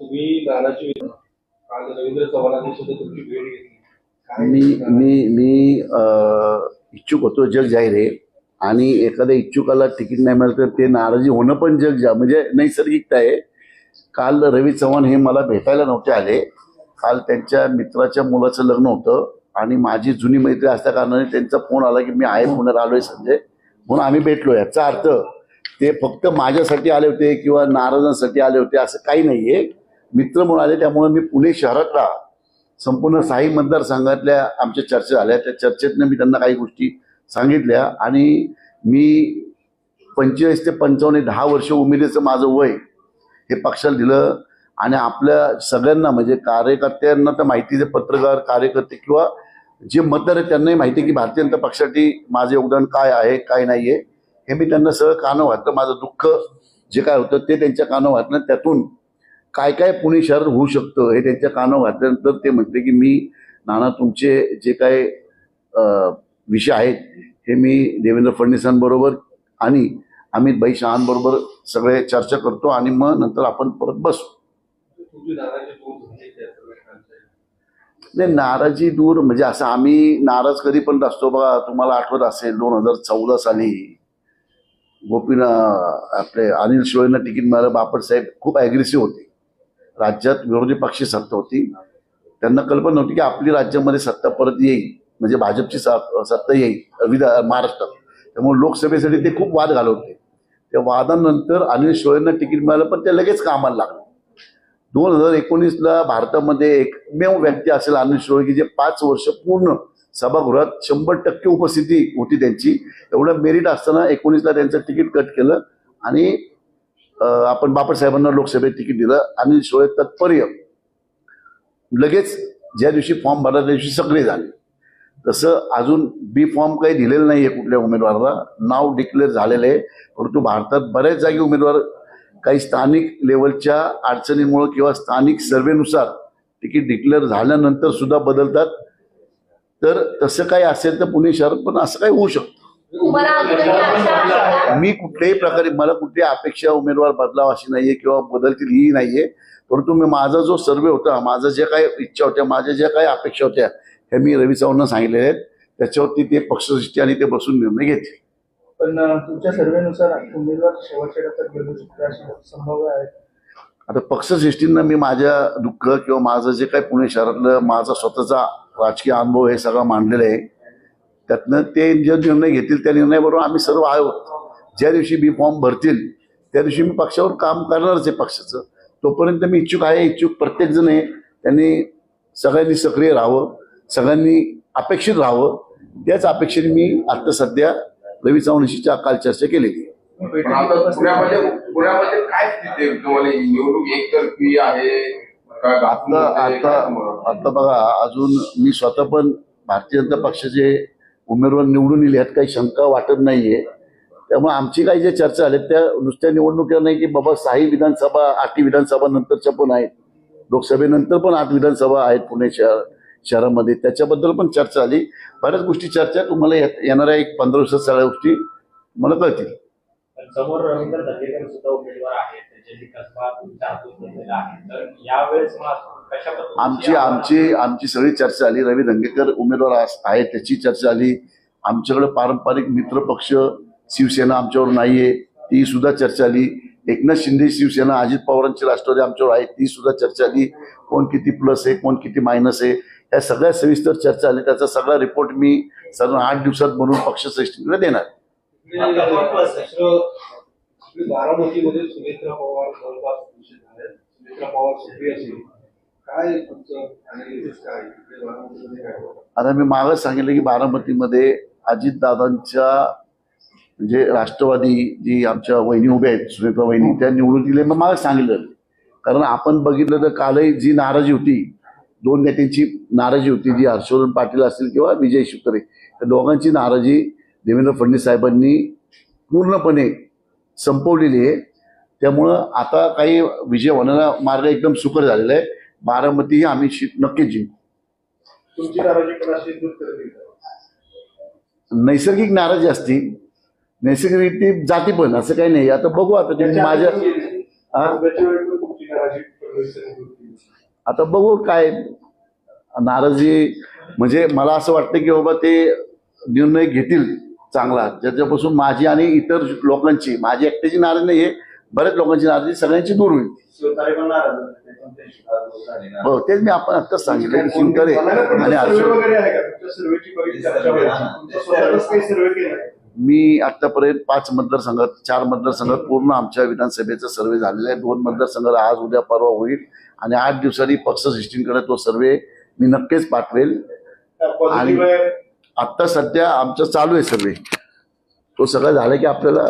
तुम्ही काल रवींद्र चव्हाणांनी सुद्धा तुमची भेट घेतली. मी मी मी इच्छुक होतो जग जाहीर आहे. आणि एखाद्या इच्छुकाला तिकीट नाही मिळालं तर ते नाराजी होणं पण जग जा म्हणजे नैसर्गिकता आहे. काल रवी चव्हाण हे मला भेटायला नव्हते आले. काल त्यांच्या मित्राच्या मुलाचं लग्न होतं. आणि माझी जुनी मैत्री असल्या कारणाने त्यांचा फोन आला की मी आहे पुण्यात आलोय संजय. म्हणून आम्ही भेटलो याचा अर्थ ते फक्त माझ्यासाठी आले होते किंवा नाराजांसाठी आले होते असं काही नाही आहे मित्र म्हणून आले त्यामुळे मी पुणे शहरातला संपूर्ण साई मतदारसंघातल्या आमच्या चर्चा झाल्या त्या चर्चेतनं मी त्यांना काही गोष्टी सांगितल्या आणि मी पंचेचाळीस ते पंचावन्न दहा वर्ष उमेदीचं माझं वय हे पक्षाला दिलं आणि आपल्या सगळ्यांना म्हणजे कार्यकर्त्यांना तर माहिती जे पत्रकार कार्यकर्ते किंवा जे मतदार आहेत त्यांनाही माहिती आहे की भारतीय जनता पक्षासाठी माझं योगदान काय आहे काय नाही आहे हे मी त्यांना सगळं कानं घातलं माझं दुःख जे काय होतं ते त्यांच्या कानं घातलं त्यातून काय काय पुणे शहर होऊ शकतं हे त्यांच्या कानावर घातल्यानंतर ते म्हणते की मी नाना तुमचे जे काय विषय आहेत हे मी देवेंद्र फडणवीसांबरोबर आणि अमित भाई शहांबरोबर सगळे चर्चा करतो आणि मग नंतर आपण परत बसू. नाही नाराजी दूर. म्हणजे असं आम्ही नाराज कधी पण असतो बघा तुम्हाला आठवत असेल दोन हजार चौदा साली गोपीना आपले अनिल शिवळेंना तिकीट मिळालं बापट साहेब खूप ॲग्रेसिव्ह होते. राज्यात विरोधी पक्षी सत्ता होती. त्यांना कल्पना नव्हती की आपली राज्यामध्ये सत्ता परत येईल. म्हणजे भाजपची स- सत्ता येईल विधा महाराष्ट्रात. त्यामुळे लोकसभेसाठी ते खूप वाद घालवते. त्या वादानंतर अनिल शिवळेंना तिकीट मिळालं पण ते लगेच कामाला लागलं. दोन हजार एकोणीसला भारतामध्ये एकमेव व्यक्ती असेल अनिल शिरोळे की जे पाच वर्ष पूर्ण सभागृहात शंभर टक्के उपस्थिती होती त्यांची. एवढं मेरिट असताना एकोणीसला त्यांचं तिकीट कट केलं आणि आपण बापटसाहेबांना लोकसभेत तिकीट दिलं आणि सोळे तत्पर्य लगेच ज्या दिवशी फॉर्म भरला त्या दिवशी सगळे झाले. तसं अजून बी फॉर्म काही दिलेलं नाही आहे कुठल्या उमेदवाराला. नाव डिक्लेअर झालेलं आहे. परंतु भारतात बऱ्याच जागी उमेदवार काही स्थानिक लेवलच्या अडचणीमुळं किंवा स्थानिक सर्वेनुसार तिकीट डिक्लेअर झाल्यानंतर सुद्धा बदलतात. तर तसं काही असेल तर पुणे शहरात पण असं काही होऊ शकतं? मी कुठल्याही प्रकारे मला कुठली अपेक्षा उमेदवार बदलाव अशी नाहीये किंवा बदलतील ही नाहीये. परंतु मी माझा जो सर्वे होता माझं जे काही इच्छा होत्या माझ्या ज्या काही अपेक्षा होत्या हे मी रवी चव्हाणांना सांगितले आहेत. त्याच्यावरती ते पक्षदृष्टी आणि ते बसून निर्णय घेतील. पण तुमच्या सर्वेनुसार उमेदवार शेवटच्या आहे. आता पक्षश्रेष्ठींना मी माझ्या दुःख किंवा माझं जे काही पुणे शहरातलं माझा स्वतःचा राजकीय अनुभव हे सगळं मांडलेलं आहे. त्यातनं ते जे निर्णय घेतील त्या निर्णयाबरोबर आम्ही सर्व आहोत. ज्या दिवशी बी फॉर्म भरतील त्या दिवशी मी पक्षावर काम करणारच आहे पक्षाचं. तोपर्यंत मी इच्छुक आहे इच्छुक प्रत्येक जण आहे त्यांनी सगळ्यांनी सक्रिय राहावं सगळ्यांनी अपेक्षित राहावं. त्याच अपेक्षेने मी आता सध्या रवी चव्हाणशी काल चर्चा केलेली आहे. पण आता पुण्यामध्ये काय स्थिती आहे? निवडणूक एकतर्फी आता? आता? आता बघा अजून मी स्वतः पण भारतीय जनता पक्षाचे उमेदवार निवडून येईल यात काही शंका वाटत नाहीये. त्यामुळे आमची काही ज्या चर्चा झाल्या त्या नुसत्या निवडणुकीला नाही की बाबा साही विधानसभा आठही विधानसभा नंतरच्या पण आहेत. लोकसभेनंतर पण आठ विधानसभा आहेत पुणे शहर शहरामध्ये. त्याच्याबद्दल पण चर्चा झाली. बऱ्याच गोष्टी चर्चा तुम्हाला येणाऱ्या एक पंधरा दिवसात सगळ्या गोष्टी मला कळतील. समोर रवींद्र धंगेकर सुद्धा उमेदवार आहेत. आहे. आमची आमची आमची सगळी चर्चा झाली रवी धंगेकर उमेदवार आहेत त्याची चर्चा झाली आमच्याकडे पारंपरिक मित्र पक्ष शिवसेना आमच्यावर नाहीये ती सुद्धा चर्चा झाली एकनाथ शिंदे शिवसेना अजित पवारांची राष्ट्रवादी आमच्यावर आहे ती सुद्धा चर्चा झाली कोण किती प्लस आहे कोण किती मायनस आहे या सगळ्या सविस्तर चर्चा झाली त्याचा सगळा रिपोर्ट मी साधारण आठ दिवसात बनवून पक्ष देणार. बारामतीमध्ये सुनेत्रा पवार जवळपास झाले. सुनेत्रा पवार सक्रिय असेल काय तुमचं अनालिसिस काय? इकडे बारामतीमध्ये काय होतं? आता मी मागच सांगितलं की बारामतीमध्ये अजितदादांच्या म्हणजे राष्ट्रवादी जी आमच्या वहिनी उभ्या आहेत सुनेत्रा वहिनी त्या निवडून दिले मग मागच सांगितलं. कारण आपण बघितलं तर कालही जी नाराजी होती दोन नेत्यांची नाराजी होती जी हर्षवर्धन पाटील असतील किंवा विजय शिवतरे त्या दोघांची नाराजी देवेंद्र फडणवीस साहेबांनी पूर्णपणे संपवलेली आहे. त्यामुळं आता काही विजय होण्याचा मार्ग एकदम सुकर झालेला आहे. बारामती ही आम्ही नक्कीच जिंकू? नैसर्गिक नाराजी असती. नैसर्गिक ती जाती पण असं काही नाही. आता बघू आता तुम्ही माझ्या आता बघू काय नाराजी म्हणजे मला असं वाटतं की बाबा ते निर्णय घेतील. चांगला. ज्याच्यापासून माझी आणि इतर लोकांची माझी एकट्याची नाराजी नाही आहे बऱ्याच लोकांची नाराजी सगळ्यांची दूर होईल. हो तेच मी आपण आत्ताच सांगितलं शिवतरे आणि सर्वे अर्जुन वगैरे आहे का? तुमच्या सर्वेची बरीच चर्चा व्हायची तुमचा स्वतःच काही सर्वे केला मी आतापर्यंत पाच मतदारसंघात चार मतदारसंघात पूर्ण आमच्या विधानसभेचा सर्वे झालेला आहे. दोन मतदारसंघात आज उद्या परवा होईल आणि आठ दिवसांनी पक्ष सिस्टीमकडे तो सर्वे मी नक्कीच पाठवेल. आहे. आत्ता सध्या आमचं चालू आहे सर्वे तो सगळं झालं की आपल्याला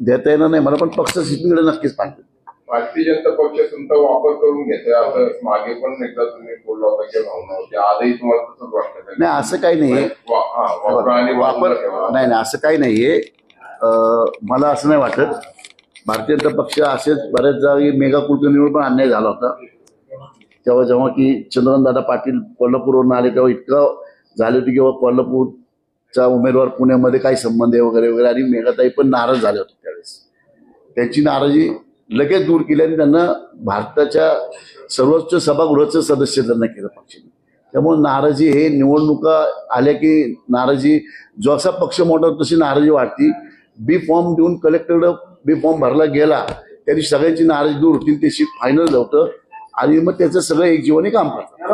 देता येणार नाही. मला पण पक्ष सिस्टीमकडे नक्कीच पाठवेल. भारतीय जनता पक्ष तुमचा वापर करून घेतोय. असं मागे पण एकदा तुम्ही बोलला होता की भावना होती आजही तुम्हाला तसंच वाटतं? नाही असं काही नाही. हा, वापरा. नाही नाही असं काही नाहीये. मला असं नाही वाटत. भारतीय जनता पक्ष असेच बऱ्याच जागी मेगा कुलकर्णीवर पण अन्याय झाला होता. तेव्हा जेव्हा की चंद्रकांतदादा पाटील कोल्हापूरवरून आले तेव्हा इतकं झाली होती किंवा कोल्हापूरचा उमेदवार पुण्यामध्ये काय संबंध आहे वगैरे वगैरे आणि मेघाताई पण नाराज झाले होते त्यावेळेस. त्यांची नाराजी लगेच दूर केली आणि त्यांना भारताच्या सर्वोच्च सभागृहाचं सदस्य त्यांना केलं पक्षाने. त्यामुळे नाराजी हे निवडणुका आल्या की नाराजी जो असा पक्ष मोठा तशी नाराजी वाढती. बी फॉर्म देऊन कलेक्टरकडं बी फॉर्म भरला गेला त्यांनी सगळ्यांची नाराजी दूर होती त्याची फायनल होतं. आणि मग त्याचं सगळं एक जीवनी काम करतं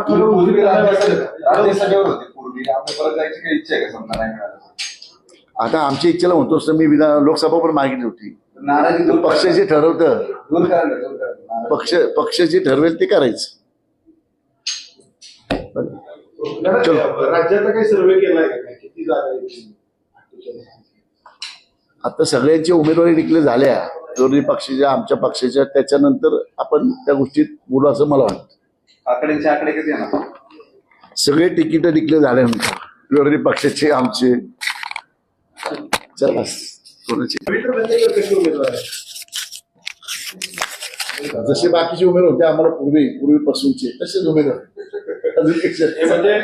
पूर्वी राज्यसभा- राज्यसभेवर होते पूर्वी आपल्या परत जायची काही इच्छा आहे का समजा? नाही मिळालं आता आमच्या इच्छेला म्हणतो तर मी विधान लोकसभा पण मागितली होती. नाराजी दूर पक्ष जे ठरवतं. दूर दूर पक्ष पक्ष जे ठरवेल ते करायचं. राज्याचा काही सर्वे केलाय का किती जागा आहेत? आता सगळ्यांची उमेदवारी डिक्लेअर झाल्या. विरोधी पक्षाच्या आमच्या पक्षाच्या त्याच्यानंतर आपण त्या गोष्टीत बोलू असं मला वाटतं. आकड्यांचे आकडे किती येणार? सगळे तिकीट डिक्लेअर झाल्यानंतर विरोधी पक्षाचे आमचे. चला. जसे बाकीचे उमेदवार होते आम्हाला पूर्वी पूर्वीपासूनचे. तसेच उमेदवार. हे म्हणजे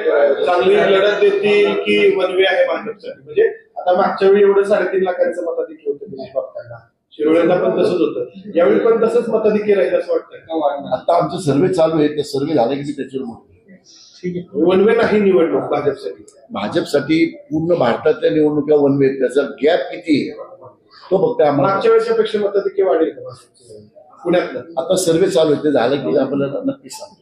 चांगली लढत देतील की वनवे आहे म्हणजे आता मागच्या वेळी एवढं साडेतीन लाखांचं मताधिक्य होतं दिनेश बाप्पांना शिरोळ्यांना पण तसंच होतं. यावेळी पण तसंच मताधिक्य राहील असं वाटतं आता आमचे सर्वे चालू आहे ते सर्वे झाले की मी त्याच्यावर बोलतो. वनवे नाही निवडणूक भाजपसाठी. भाजपसाठी पूर्ण भारतातल्या निवडणुका वनवे आहेत. त्याचा गॅप किती आहे? तो फक्त आम्हाला मागच्या वेळेच्या पेक्षा मताधिक्य वाढेल? का भाजपचं? पुण्यातलं. आता सर्वे चालू आहे. ते झालं की आपल्याला नक्कीच सांगतो.